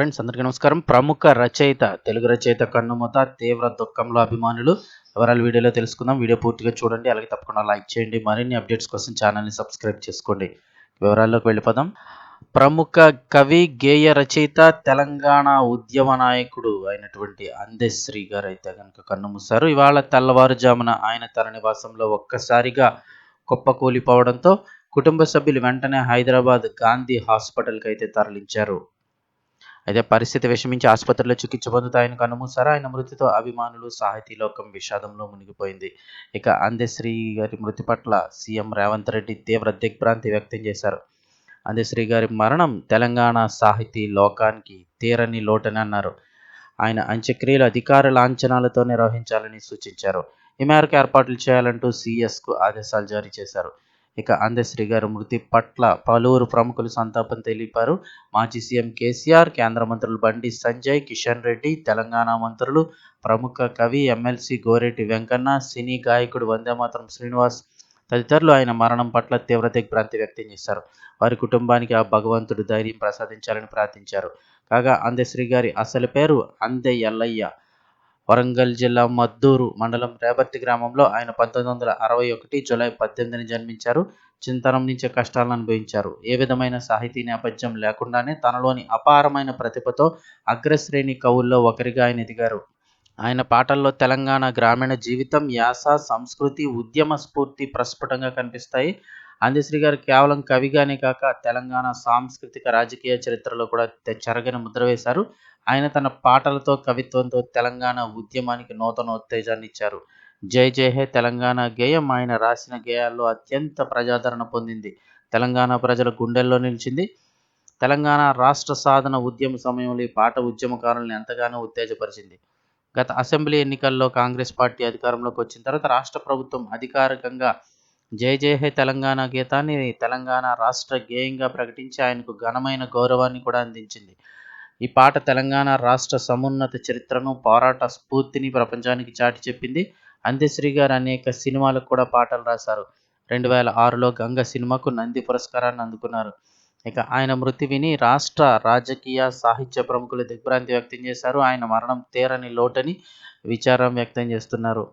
Friends అందరికీ నమస్కారం. ప్రముఖ రచయిత తెలుగు రచయిత కన్నుమూత తీవ్ర దుఃఖంలో అభిమానులు. వివరాలు వీడియోలో తెలుసుకుందాం. వీడియో పూర్తిగా చూడండి. అలాగే తప్పకుండా లైక్ చేయండి. మరిన్ని అప్డేట్స్ కోసం ఛానల్ని సబ్స్క్రైబ్ చేసుకోండి. వివరాల్లోకి వెళ్ళిపోదాం. ప్రముఖ కవి గేయ రచయిత తెలంగాణ ఉద్యమ నాయకుడు అయినటువంటి అందశ్రీ గారు అయితే కనుక కన్నుమూశారు ఇవాళ తెల్లవారుజామున ఆయన తన నివాసంలో ఒక్కసారిగా కుప్పకూలిపోవడంతో కుటుంబ సభ్యులు వెంటనే హైదరాబాద్ గాంధీ హాస్పిటల్కి అయితే తరలించారు. అయితే పరిస్థితి విషమించి ఆసుపత్రిలో చికిత్స పొందుతాయని ఆయన ఆయన మృతితో అభిమానులు సాహితీ లోకం విషాదంలో మునిగిపోయింది. ఇక అందశ్రీ గారి మృతి పట్ల సీఎం రేవంత్ రెడ్డి తీవ్ర దిగ్భ్రాంతి వ్యక్తం చేశారు. అందశ్రీ గారి మరణం తెలంగాణ సాహితీ లోకానికి తీరని లోటని అన్నారు. ఆయన అంత్యక్రియలు అధికార లాంఛనాలతో నిర్వహించాలని సూచించారు. ఈ మేరకు ఏర్పాట్లు చేయాలంటూ సీఎస్కు ఆదేశాలు జారీ చేశారు. ఇక అందశ్రీ గారి మృతి పట్ల పలువురు ప్రముఖులు సంతాపం తెలిపారు. మాజీ సీఎం కేసీఆర్ కేంద్ర మంత్రులు బండి సంజయ్ కిషన్ రెడ్డి తెలంగాణ మంత్రులు ప్రముఖ కవి ఎమ్మెల్సీ గోరెడ్డి వెంకన్న సినీ గాయకుడు వందేమాతరం శ్రీనివాస్ తదితరులు ఆయన మరణం పట్ల తీవ్ర దిగ్భ్రాంతి వ్యక్తం చేశారు. వారి కుటుంబానికి ఆ భగవంతుడు ధైర్యం ప్రసాదించాలని ప్రార్థించారు. కాగా అందశ్రీ గారి అసలు పేరు అందే ఎల్లయ్య. వరంగల్ జిల్లా మద్దూరు మండలం రేపర్తి గ్రామంలో ఆయన పంతొమ్మిది వందల అరవై ఒకటి జూలై పద్దెనిమిదిని జన్మించారు. చింతనం నుంచే కష్టాలను అనుభవించారు. ఏ విధమైన సాహితీ నేపథ్యం లేకుండానే తనలోని అపారమైన ప్రతిభతో అగ్రశ్రేణి కవుల్లో ఒకరిగా ఆయన ఎదిగారు. ఆయన పాటల్లో తెలంగాణ గ్రామీణ జీవితం యాస సంస్కృతి ఉద్యమ స్ఫూర్తి ప్రస్ఫుటంగా కనిపిస్తాయి. అందశ్రీ గారు కేవలం కవిగానే కాక తెలంగాణ సాంస్కృతిక రాజకీయ చరిత్రలో కూడా చెరగని ముద్ర వేశారు. ఆయన తన పాటలతో కవిత్వంతో తెలంగాణ ఉద్యమానికి నూతన ఉత్తేజాన్ని ఇచ్చారు. జై జై హే తెలంగాణ గేయం ఆయన రాసిన గేయాల్లో అత్యంత ప్రజాదరణ పొందింది. తెలంగాణ ప్రజల గుండెల్లో నిలిచింది. తెలంగాణ రాష్ట్ర సాధన ఉద్యమ సమయంలో ఈ పాట ఉద్యమకారులను ఎంతగానో ఉత్తేజపరిచింది. గత అసెంబ్లీ ఎన్నికల్లో కాంగ్రెస్ పార్టీ అధికారంలోకి వచ్చిన తర్వాత రాష్ట్ర ప్రభుత్వం అధికారికంగా జై జై హే తెలంగాణ గీతాన్ని తెలంగాణ రాష్ట్ర గేయంగా ప్రకటించి ఆయనకు ఘనమైన గౌరవాన్ని కూడా అందించింది. ఈ పాట తెలంగాణ రాష్ట్ర సమున్నత చరిత్రను పోరాట స్ఫూర్తిని ప్రపంచానికి చాటి చెప్పింది. అంత్యశ్రీ గారు అనేక సినిమాలకు కూడా పాటలు రాశారు. రెండు వేల ఆరులో గంగ సినిమాకు నంది పురస్కారాన్ని అందుకున్నారు. ఇక ఆయన మృతి విని రాష్ట్ర రాజకీయ సాహిత్య ప్రముఖులు దిగ్భ్రాంతి వ్యక్తం చేశారు. ఆయన మరణం తీరని లోటని విచారం వ్యక్తం చేస్తున్నారు.